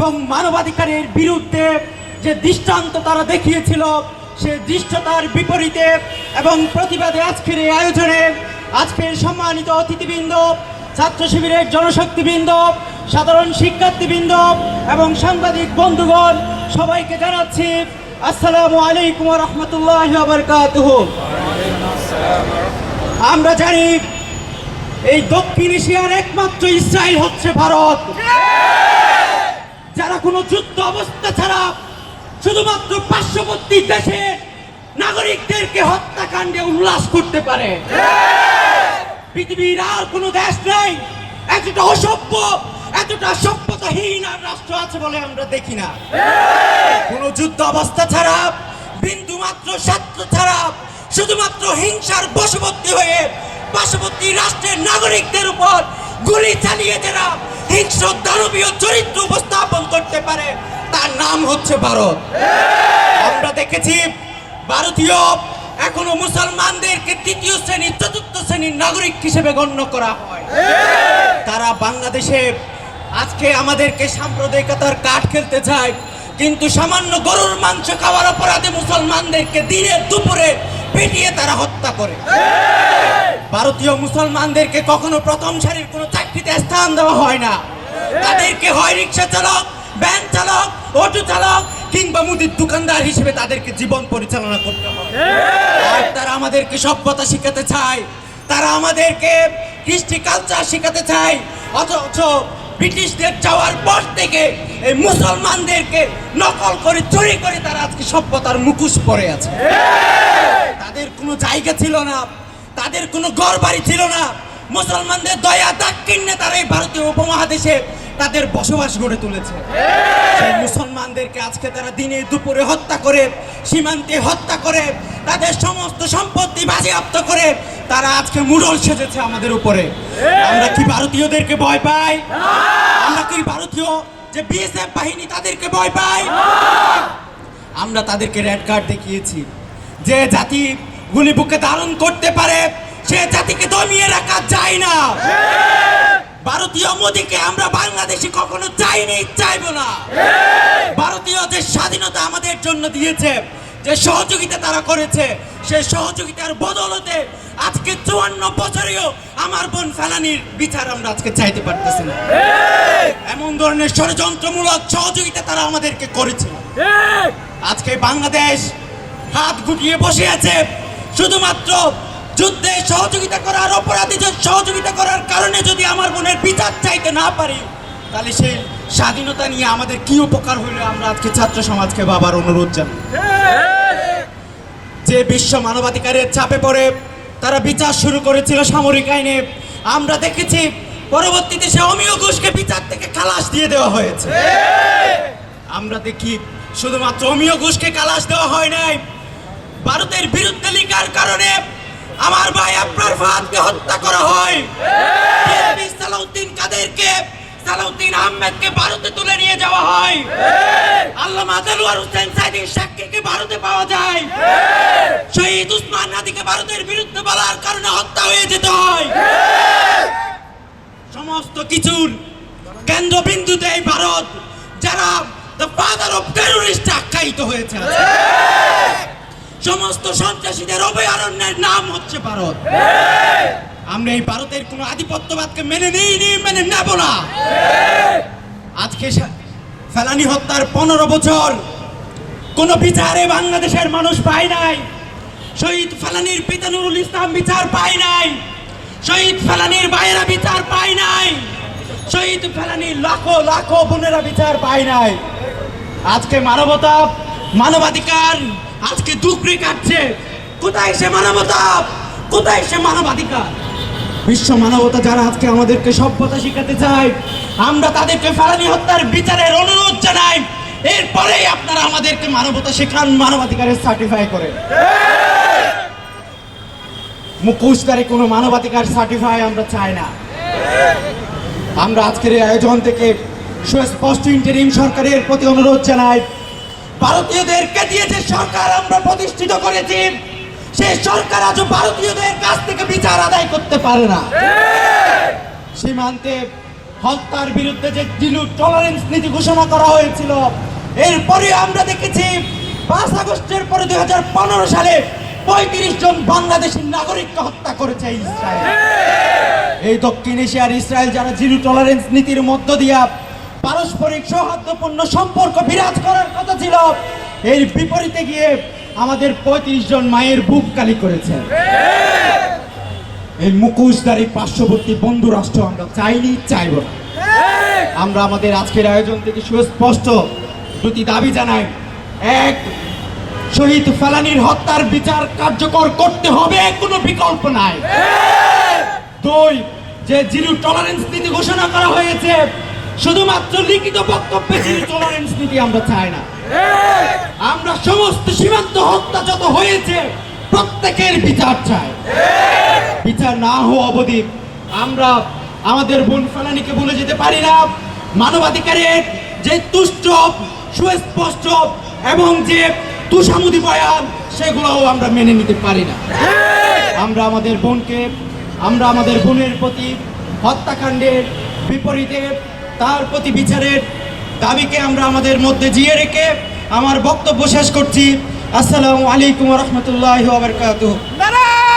এবং মানবাধিকারের বিরুদ্ধে যে দৃষ্টান্ত তারা দেখিয়েছিল, সে দৃষ্টতার বিপরীতে এবং প্রতিবাদে আজকের এই আয়োজনে আজকের সম্মানিত অতিথিবৃন্দ, ছাত্র শিবিরের জনশক্তিবৃন্দ, সাধারণ শিক্ষার্থীবৃন্দ এবং সাংবাদিক বন্ধুগণ, সবাইকে জানাচ্ছি আসসালামু আলাইকুম রহমতুল্লাহ বরকাতুহ। আমরা জানি এই দক্ষিণ এশিয়ার একমাত্র ইসরায়েল হচ্ছে ভারত। যারা কোনো যুদ্ধ অবস্থা ছাড়া শুধুমাত্র পার্শ্ববর্তী দেশের নাগরিকদেরকে হত্যাকাণ্ডে উল্লাস করতে পারে। পৃথিবীর আর কোনো দেশ নেই। এতটা অসভ্য, এতটা সভ্যতাহীন আর রাষ্ট্র আছে বলে আমরা দেখি না। কোনো যুদ্ধ অবস্থা ছাড়া বিন্দু মাত্র স্বার্থ ছাড়া, শুধুমাত্র হিংসার বশবর্তী হয়ে পার্শ্ববর্তী রাষ্ট্রের নাগরিকদের উপর গুলি চালিয়ে যারা হিংস্র, দানবীয় চরিত্র উপস্থাপন নাম হচ্ছে ভারত। আমরা দেখেছি ভারতীয় এখনও মুসলমানদেরকে তৃতীয় শ্রেণির চতুর্থ শ্রেণির নাগরিক হিসেবে গণ্য করা হয়। তারা বাংলাদেশে আজকে আমাদেরকে সাম্প্রদায়িকতার কাঠ খেলতে চায়, কিন্তু সামান্য গরুর মাংস খাওয়ার অপরাধে মুসলমানদেরকে দিনে দুপুরে পিটিয়ে তারা হত্যা করে। ভারতীয় মুসলমানদেরকে কখনো প্রথম সারির কোনো চাকরিতে স্থান দেওয়া হয় না। তাদেরকে হয় রিক্সা চালক, ভ্যান চালক অটো চালক কিংবা মুদির দোকানদার হিসেবে তাদেরকে জীবন পরিচালনা করতে হয় আর তারা আমাদেরকে সভ্যতা শিখাতে চায়। তারা আমাদেরকে কৃষ্টি কালচার শেখাতে চায়। অথচ ব্রিটিশদের যাওয়ার পর থেকে এই মুসলমানদেরকে নকল করে চুরি করে তারা আজকে সভ্যতার মুখোশ পরে আছে। তাদের কোনো জায়গা ছিল না। তাদের কোনো ঘর বাড়ি ছিল না। মুসলমানদের দয়া দাক্ষিণ্যে তারা এই ভারতীয় উপমহাদেশে তাদের বসবাস গড়ে তুলেছে। সেই মুসলমানদেরকে আজকে তারা দিনে দুপুরে হত্যা করে, সীমান্তে হত্যা করে, তাদের সমস্ত সম্পত্তি বাজেয়াপ্ত করে, তারা আজকে মুডল সেজেছে আমাদের উপরে। আমরা কি ভারতীয়দেরকে ভয় পাই? আমরা কি ভারতীয় যে বিএসএফ বাহিনী তাদেরকে ভয় পাই? আমরা তাদেরকে রেড কার্ড দেখিয়েছি। যে জাতি গুলি বুকে ধারণ করতে পারে, সে জাতিকে দমিয়ে রাখা যায় না। ভারতীয় মোদীকে আমরা বাংলাদেশে কখনো চাইনি চাইব না। ভারতীয় যে স্বাধীনতা আমাদের জন্য দিয়েছে যে সহযোগিতা তারা করেছে সেই সহযোগিতার বদলতে আজকে চুয়ান্ন বছরেও আমার বোন ফেলানির বিচার আমরা আজকে চাইতে পারতেছি না। এমন ধরনের ষড়যন্ত্রমূলক সহযোগিতা তারা আমাদেরকে করেছে। আজকে বাংলাদেশ হাত গুটিয়ে বসে আছে শুধুমাত্র যুদ্ধে সহযোগিতা করার অপরাধীদের সহযোগিতা করার কারণে যদি আমার বোনের বিচার চাইতে না পারি, তাহলে সেই স্বাধীনতা নিয়ে আমাদের কি উপকার হইলে আমরা আজকে ছাত্র সমাজকে বাবার অনুরোধ জানাই। যে বিশ্ব মানবাধিকারের চাপে পড়ে, তারা বিচার শুরু করেছিল সামরিক আইনে। আমরা দেখেছি, পরবর্তীতে সে অমিয় ঘোষকে বিচার থেকে খালাস দিয়ে দেওয়া হয়েছে। আমরা দেখি, শুধুমাত্র অমিয় ঘোষকে খালাস দেওয়া হয় নাই, ভারতের বিরুদ্ধে লিখার কারণে আমার ভাই আপনার ফাহাদকে হত্যা করা হয়। সালাউদ্দিন কাদেরকে, সালাউদ্দিন আহমেদকে ভারতে তুলে নিয়ে যাওয়া হয়। আল্লামা দেলোয়ার হোসেন সাইদির সাক্ষীকে ভারতে পাওয়া যায়। শহীদ উসমান নাদিকে ভারতের বিরুদ্ধে বলার কারণে হত্যা হয়ে যেতে হয়। সমস্ত কিছুর কেন্দ্রবিন্দুতে এই ভারত, যারা দ্য ফাদার অফ টেরোরিস্ট আখ্যায়িত হয়েছে। সমস্ত সন্ত্রাসীদের অভয়ারণ্যের নাম হচ্ছে ভারত। আমরা এই ভারতের কোনো আধিপত্যবাদকে মেনে নিইনি মেনে নেব না। আজকে ফেলানি হত্যার পনেরো বছর কোনো বিচারে বাংলাদেশের মানুষ পায় নাই। শহীদ ফেলানির পিতা নুরুল ইসলাম বিচার পায় নাই। শহীদ ফেলানির ভাইয়েরা বিচার পায় নাই। শহীদ ফেলানির লাখো লাখো বোনেরা বিচার পায় নাই। আজকে মানবতা মানবাধিকার আজকে দুকড়ে কাটছে কোথায় সে মানবতা? কোথায় সে মানবাধিকার? বিশ্ব মানবতা যারা আজকে আমাদেরকে সভ্যতা শিখাতে চায়, আমরা তাদেরকে ফেলানি হত্যার বিচারের অনুরোধ জানাই। এরপরেই আপনারা আমাদেরকে মানবতা শেখান, মানবাধিকারের সার্টিফাই করে মুখোশধারী কোনো মানবাধিকার সার্টিফাই আমরা চাই না। আমরা আজকের এই আয়োজন থেকে সুস্পষ্ট ইন্টারিম সরকারের প্রতি অনুরোধ জানাই। ভারতীয়দেরকে দিয়ে যে সরকার আমরা প্রতিষ্ঠিত করেছি, সেই সরকার আজও ভারতীয়দের কাছ থেকে বিচার আদায় করতে পারে না। সীমান্তে হত্যার বিরুদ্ধে যে জিলু টলারেন্স নীতি ঘোষণা করা হয়েছিল, এরপরে আমরা দেখেছি পাঁচ আগস্টের পরে দুই হাজার পনেরো সালে পঁয়ত্রিশ জন বাংলাদেশের নাগরিককে হত্যা করেছে ইসরায়েল। এই দক্ষিণ এশিয়ার ইসরায়েল যারা জিরো টলারেন্স নীতির মধ্য দিয়া পারস্পরিক সৌহার্দ্যপূর্ণ সম্পর্ক বিরাজ করার কথা ছিল। এর বিপরীতে গিয়ে আমাদের পঁয়ত্রিশ জন মায়ের বুক কালি করেছে। এই মুখোশধারী পার্শ্ববর্তী বন্ধু রাষ্ট্র আমরা চাইনি, চাইব না। আমরা আমাদের আজকের আয়োজন থেকে সুস্পষ্ট দুটি দাবি জানাই। এক, শহীদ ফেলানির হত্যার বিচার কার্যকর করতে হবে, কোনো বিকল্প নাই। দুই, যে জিরো টলারেন্স নীতি ঘোষণা করা হয়েছে শুধুমাত্র লিখিত বক্তব্যে টলারেন্স নীতি আমরা চাই না। আমরা সমস্ত সীমান্ত হত্যা যত হয়েছে প্রত্যেকের বিচার চাই। বিচার না হওয়া অবধি আমরা আমাদের বোন ফেলানিকে বলে যেতে পারি না। মানবাধিকারের যে তুষ্ট সুস্পষ্ট এবং যে তুষামুদি বয়ান সেগুলোও আমরা মেনে নিতে পারি না। আমরা আমাদের বোনকে আমরা আমাদের বোনের প্রতি হত্যাকাণ্ডের বিপরীতে তার প্রতি বিচারের দাবিকে আমরা আমাদের মধ্যে জিয়ে রেখে আমার বক্তব্য শেষ করছি। আসসালামু আলাইকুম রহমতুল্লাহ বারকাতুহ।